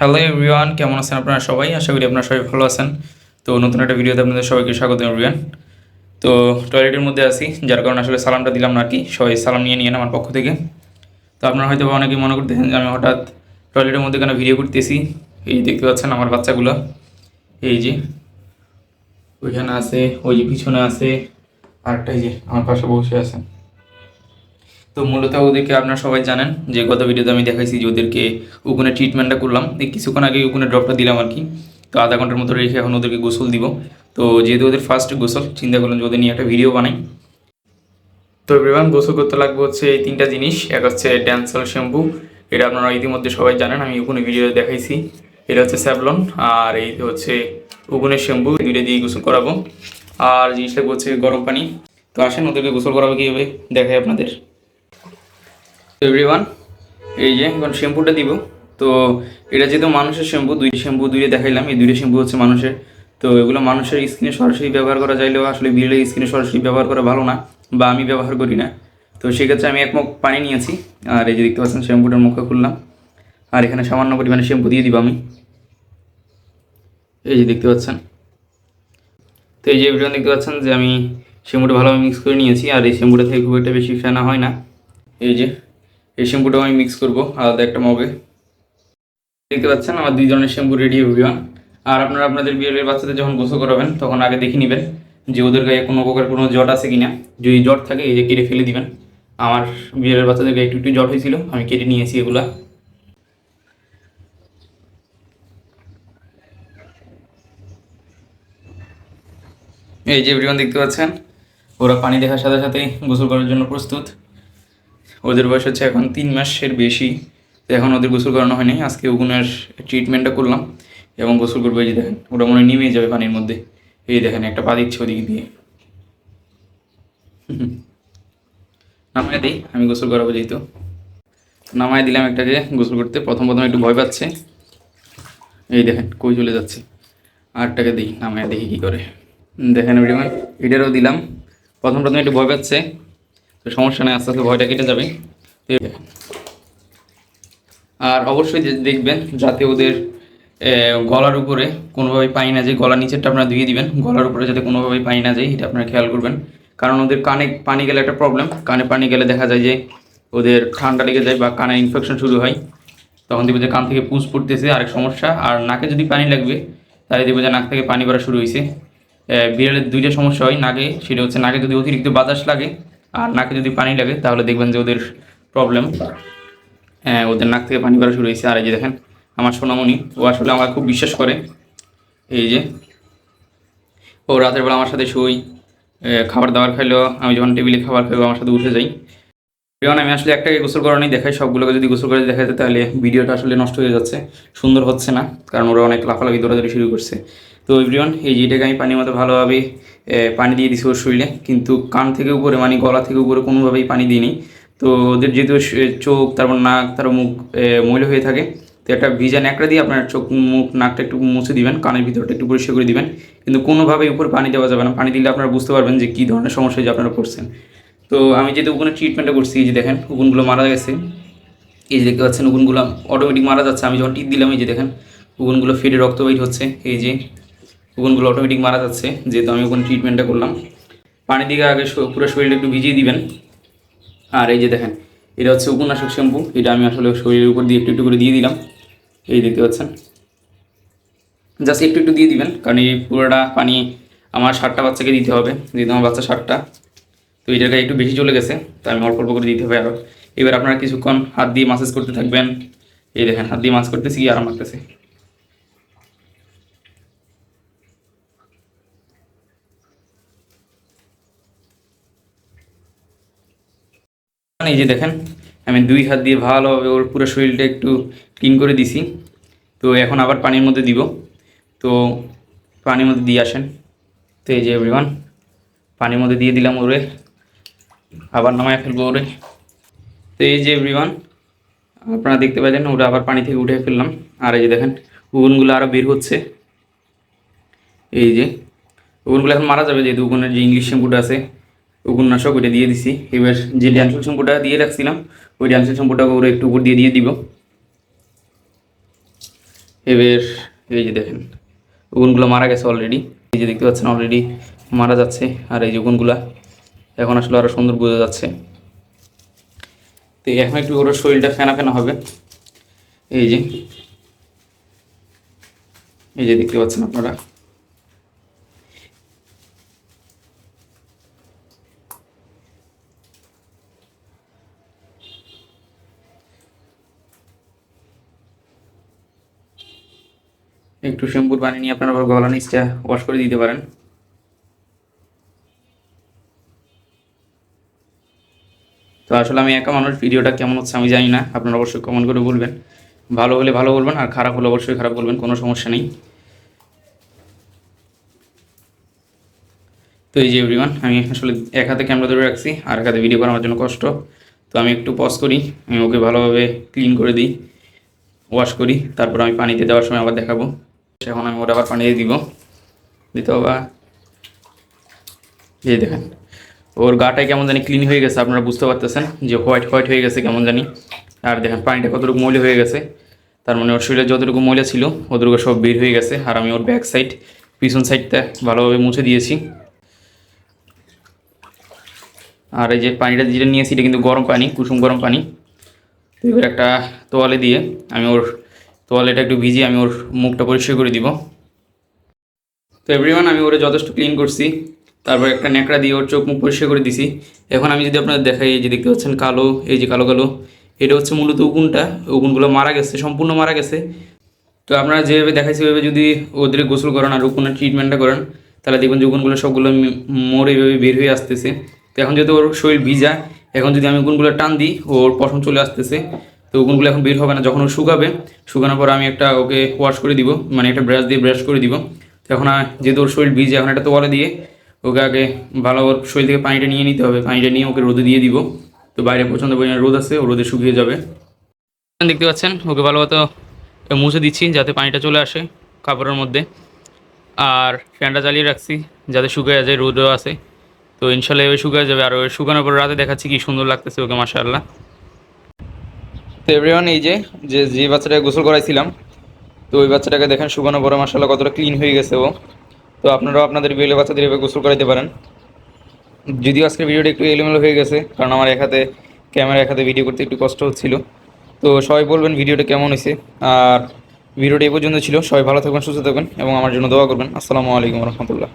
Hello everyone কেমন আছেন আপনারা সবাই? আশা করি আপনারা সবাই ভালো আছেন। তো নতুন একটা ভিডিওতে আপনাদের সবাইকে স্বাগত এভরিওয়ান তো টয়লেটের মধ্যে আছি, যার কারণে আসলে সালামটা দিলাম না আর কি। সবাই সালাম নিয়ে নিয়ে আমার পক্ষ থেকে। তো আপনারা হয়তো অনেকেই মনে করতেছেন যে আমি হঠাৎ টয়লেটের মধ্যে কেন ভিডিও করতেছি? এই দেখতে পাচ্ছেন আমার বাচ্চাগুলো। এই যে ওইখানে আছে, ওই যে পিছনে আছে, আরেকটা এই যে আমার পাশে বসে আছে তো মূলত ওদেরকে আপনারা সবাই জানেন যে গত ভিডিওতে আমি দেখাইছি যে ওদেরকে উকুনে ট্রিটমেন্টটা করলাম। এই কিছুক্ষণ আগে উকুনে ড্রপটা দিলাম আর কি। তো আধা ঘণ্টার মতো রেখে এখন ওদেরকে গোসল দিব। তো যেহেতু ওদের ফার্স্ট গোসল, চিন্তা করলাম যে ওদের নিয়ে একটা ভিডিও বানাই। তো এভরিওয়ান গোসল করতে লাগবে হচ্ছে এই তিনটা জিনিস। এক হচ্ছে ড্যান্সল শ্যাম্পু এটা আপনারা ইতিমধ্যে সবাই জানেন, আমি উকুনে ভিডিও দেখাইছি। এটা হচ্ছে স্যাভলন আর এই হচ্ছে উকুনের শ্যাম্পু দুইটা দিয়ে গোসল করাবো। আর জিনিসটা হচ্ছে গরম পানি। তো আসেন ওদেরকে গোসল করাবো কীভাবে, দেখাই আপনাদের। এভরিওয়ান এই যে এখন শ্যাম্পুটা দিব। তো এটা যেহেতু মানুষের শ্যাম্পু, দুই শ্যাম্পু দুইটা দেখাইলাম। এই দুইটা শ্যাম্পু হচ্ছে মানুষের। তো এগুলো মানুষের স্কিনে সরাসরি ব্যবহার করা যাইলেও আসলে বিড়ালের স্কিনে সরাসরি ব্যবহার করা ভালো না বা আমি ব্যবহার করি না। তো সেক্ষেত্রে আমি এক মুখ পানি নিয়েছি। আর এই যে দেখতে পাচ্ছেন, শ্যাম্পুটার মুখে খুললাম। আর এখানে সামান্য পরিমাণে শ্যাম্পু দিয়ে দিব আমি। এই যে দেখতে পাচ্ছেন। তো এই যে ভিডিও দেখতে পাচ্ছেন যে আমি শ্যাম্পুটা ভালোভাবে মিক্স করে নিয়েছি। আর এই শ্যাম্পুটা থেকে খুব একটা বেশি ফেনা হয় না। এই যে এই শ্যাম্পুটাও আমি মিক্স করব, আলাদা একটা মগে দেখতে পাচ্ছেন, আমার দুই ধরনের শ্যাম্পু রেডি এভরিওয়ান আর আপনারা আপনাদের বিয়ের বাচ্চাদের যখন গোসল করাবেন, তখন আগে দেখে নেবেন যে ওদের গায়ে কোনো প্রকার কোনো জট আছে কি না যদি জট থাকে, এই যে কেটে ফেলে দিবেন। আমার বিয়ের বাচ্চাদের গায়ে একটু একটু জট হয়েছিল, আমি কেটে নিয়েছি এগুলা। এই যে এভরিওয়ান দেখতে পাচ্ছেন, ওরা পানি দেখার সাথে সাথেই গোসল করার জন্য প্রস্তুত। ওদের বয়স হচ্ছে এখন তিন মাসের বেশি। তো এখন ওদের গোসল করানো হয়নি। আজকে ওগুনের ট্রিটমেন্টটা করলাম এবং গোসল করব যে দেখেন ওটা মনে নেমে যাবে পানির মধ্যে। এই দেখেন, একটা পা দিচ্ছে ওদিকে দিয়ে। নামায় দিই, আমি গোসল করাবো যেহেতু। নামায় দিলাম একটাকে গোসল করতে। প্রথম প্রথম একটু ভয় পাচ্ছে। এই দেখেন, কই চলে যাচ্ছে। আরটাকে দিই, নামায় দেখি কী করে। দেখেন এটারও দিলাম। প্রথম প্রথম একটু ভয় পাচ্ছে। তো সমস্যা নেই, আস্তে আস্তে ভয়টা কেটে যাবে। আর অবশ্যই দেখবেন যাতে ওদের গলার উপরে কোনোভাবে পানি না যায়। গলার নিচেরটা আপনারা ধুয়ে দিবেন। গলার উপরে যাতে কোনোভাবে পানি না যায়, এটা আপনারা খেয়াল করবেন। কারণ ওদের কানে পানি গেলে একটা প্রবলেম কানে পানি গেলে দেখা যায় যে ওদের ঠান্ডা লেগে যায় বা কানে ইনফেকশন শুরু হয়। তখন দেখবে যে কান থেকে পুষ পড়তেছে, আরেক সমস্যা। আর নাকে যদি পানি লাগবে, তাহলে দেখবে যে নাক থেকে পানি পড়া শুরু হয়েছে। বিড়ালের দুইটা সমস্যা হয় নাকে, সেটা হচ্ছে নাকে যদি অতিরিক্ত বাতাস লাগে আর নাকে যদি পানি লাগে, তাহলে দেখবেন যে ওদের প্রবলেম হ্যাঁ ওদের নাক থেকে পানি করা শুরু হয়েছে। আর এই যে দেখেন, আমার সোনামণি, ও আসলে আমার খুব বিশ্বাস করে। এই যে, ও রাতের বেলা আমার সাথে শুই খাবার দাবার খাইলেও আমি যখন টেবিলে খাবার খাইবো, আমার সাথে উঠে যাই। যেমন আমি আসলে একটাকে গোসল করানি দেখাই, সবগুলোকে যদি গোসল করে দেখা যায় তাহলে ভিডিওটা আসলে নষ্ট হয়ে যাচ্ছে, সুন্দর হচ্ছে না, কারণ ওরা অনেক লাফালাফি, দৌড়াদৌড়ি শুরু করছে। তো এভরিওয়ান এই যেটাকে আমি পানির মতো ভালোভাবে পানি দিয়ে দিছি ওর শরীরে, কিন্তু কান থেকে উপরে মানে গলা থেকে উপরে কোনোভাবেই পানি দিইনি। তো ওদের যেহেতু চোখ, তারপর নাক, তারপর মুখ ময়লা হয়ে থাকে, তো একটা ভিজা ন্যাকড়া দিয়ে আপনার চোখ, মুখ, নাকটা একটু মুছে দিবেন, কানের ভিতরটা একটু পরিষ্কার করে দিবেন, কিন্তু কোনোভাবেই উপর পানি দেওয়া যাবে না। পানি দিলে আপনারা বুঝতে পারবেন যে কী ধরনের সমস্যা যে আপনারা পড়ছেন। তো আমি যেহেতু ওখানে ট্রিটমেন্টটা করছি, এই যে দেখেন উগুনগুলো মারা গেছে। এই যে দেখতে পাচ্ছেন উগুনগুলো অটোমেটিক মারা যাচ্ছে। আমি যখন টিপ দিলাম, এই যে দেখেন উগুনগুলো ফেটে রক্ত হচ্ছে। এই যে উগুনগুলো অটোমেটিক মারা যাচ্ছে, যেহেতু আমি ওখানে ট্রিটমেন্টটা করলাম। পানি দিকে আগে পুরো শরীরটা একটু ভিজিয়ে দিবেন। আর এই যে দেখেন, এটা হচ্ছে উপন্যাসক শ্যাম্পু, এটা আমি আসলে শরীরের উপর দিয়ে একটু একটু করে দিয়ে দিলাম। এই দেখতে পাচ্ছেন? জাস্ট একটু একটু দিয়ে দিবেন, কারণ এই পুরোটা পানি আমার ষাটটা বাচ্চাকে দিতে হবে, যেহেতু আমার বাচ্চা ষাটটা তো গায়ে একটু বেশি চলে গেছে, তো আমি অল্প অল্প করে দিতে হবে আরও এবার আপনারা কিছুক্ষণ হাত দিয়ে মাসাজ করতে থাকবেন। এই দেখেন, হাত দিয়ে মাস করতেছি কি আরাম লাগতেছে এই যে দেখেন, আমি দুই হাত দিয়ে ভালোভাবে ওর পুরো শরীরটা একটু ক্লিন করে দিছি। তো এখন আবার পানির মধ্যে দিব। তো পানির মধ্যে দিয়ে আসেন। তো এই যে এভরিওয়ান পানির মধ্যে দিয়ে দিলাম ওরে। আবার নামায় ফেলব ওরে। তো এই যে এভরিওয়ান আপনারা দেখতে পাচ্ছেন ওরা আবার পানি থেকে উঠে ফেললাম। আর এই যে দেখেন, উগুনগুলো আরও বের হচ্ছে। এই যে, উগুনগুলো এখন মারা যাবে যেহেতু, উগুনের যে ইংলিশ শ্যাম্পুটা আছে উগুননাশক ওইটা দিয়ে দিছি। এবার যে ড্যান্সেল শ্যাম্পুটা দিয়ে রাখছিলাম, ওই ড্যান্সেল শ্যাম্পুটা ওরা একটু উপর দিয়ে দিয়ে দিব। এবার এই যে দেখেন উগুনগুলো মারা গেছে অলরেডি এই যে দেখতে পাচ্ছেন অলরেডি মারা যাচ্ছে, আর এই যে উগুনগুলা এখন আসলে আরও সুন্দর বোঝা যাচ্ছে। তো এখন একটু ওর শরীরটা ফেনা ফেনা হবে। এই যে এই যে দেখতে পাচ্ছেন আপনারা। একটু শ্যাম্পুর পানি নিয়ে আপনারা গলা নিচটা ওয়াশ করে দিতে পারেন। তো আসলে আমি একা মানুষ, ভিডিওটা কেমন হচ্ছে আমি জানি না, আপনারা অবশ্যই কমেন্ট করে বলবেন। ভালো হলে ভালো বলবেন, আর খারাপ হলে অবশ্যই খারাপ বলবেন, কোনো সমস্যা নেই। তো এই যে এভরিওয়ান আমি আসলে এক হাতে ক্যামেরা ধরে রাখছি, আর এক হাতে ভিডিও করা আমার জন্য কষ্ট। তো আমি একটু পজ করি, আমি ওকে ভালোভাবে ক্লিন করে দিই ওয়াশ করি, তারপর আমি পানিতে দেওয়ার সময় আবার দেখাবো। এখন আমি ওটা আবার পানি দিব। দিতে হবে। এই দেখেন, ওর গাটাই কেমন জানি ক্লিন হয়ে গেছে, আপনারা বুঝতে পারতেছেন যে হোয়াইট হোয়াইট হয়ে গেছে কেমন জানি। আর দেখেন, পানিটা কতটুকু ময়লা হয়ে গেছে, তার মানে ওর শরীরে যতটুকু ময়লা ছিল ওদেরকে সব বের হয়ে গেছে। আর আমি ওর ব্যাক সাইড পিছন সাইডটা ভালোভাবে মুছে দিয়েছি। আর এই যে পানিটা যেটা নিয়েছি, এটা কিন্তু গরম পানি, কুসুম গরম পানি। তো এবার একটা তোয়ালে দিয়ে আমি ওর তোয়ালেটা একটু ভিজিয়ে আমি ওর মুখটা পরিষ্কার করে দিব। তো এভরিওয়ান আমি ওরে যথেষ্ট ক্লিন করছি। তারপর একটা ন্যাকড়া দিয়ে ওর চোখ মুখ পরিষ্কার করে দিছি। এখন আমি যদি আপনাদের দেখাই, এই যে দেখতে পাচ্ছেন কালো, এই যে কালো কালো, এটা হচ্ছে মূলত উগুনটা উগুনগুলো মারা গেছে, সম্পূর্ণ মারা গেছে। তো আপনারা যেভাবে দেখাইছি, ওইভাবে যদি ওদের গোসল করেন আর উকুনের ট্রিটমেন্টটা করেন, তাহলে দেখবেন যে উকুনগুলো সবগুলো মরে এইভাবে বের হয়ে আসতেছে। তো এখন যেহেতু ওর শরীর ভিজা, এখন যদি আমি উকুনগুলো টান দিই, ওর পশম চলে আসতেছে। তো উকুনগুলো এখন বের হবে না। যখন ও শুকাবে, শুকানোর পর আমি একটা ওকে ওয়াশ করে দিব মানে একটা ব্রাশ দিয়ে ব্রাশ করে দিব। তো এখন যেহেতু ওর শরীর ভিজে, এখন একটা তোয়ালে দিয়ে ওকে আগে ভালো ওর শরীর থেকে পানিটা নিয়ে নিতে হবে। পানিটা নিয়ে ওকে রোদে দিয়ে দিব। তো বাইরে পছন্দ পরিমাণে রোদ আছে, ও রোদে শুকিয়ে যাবে। দেখতে পাচ্ছেন, ওকে ভালো মতো মুছে দিচ্ছি যাতে পানিটা চলে আসে কাপড়ের মধ্যে। আর ফ্যানটা চালিয়ে রাখছি যাতে শুকিয়ে যায়, রোদও আছে। তো ইনশাল্লাহ এভাবে শুকিয়ে যাবে। আর ওই শুকানোর পর রাতে দেখাচ্ছি কি সুন্দর লাগতেছে ওকে, মাশাআল্লাহ। তো এভরিওয়ান এই যে যে যে বাচ্চাটাকে গোসল করাইছিলাম, তো ওই বাচ্চাটাকে দেখেন শুকানোর পরে মাশাআল্লাহ কতটা ক্লিন হয়ে গেছে ও। তো আপনারাও আপনাদের বিয়েলে বাচ্চাদের এভাবে গোসল করাইতে পারেন। যদিও আজকের ভিডিওটা একটু এলোমেলো হয়ে গেছে, কারণ আমার এক হাতে ক্যামেরা এক হাতে ভিডিও করতে একটু কষ্ট হচ্ছিল। তো সবাই বলবেন ভিডিওটা কেমন হয়েছে আর ভিডিওটা এ পর্যন্ত ছিল। সবাই ভালো থাকবেন, সুস্থ থাকবেন, এবং আমার জন্য দোয়া করবেন। আসসালামু আলাইকুম রহমতুল্লাহ।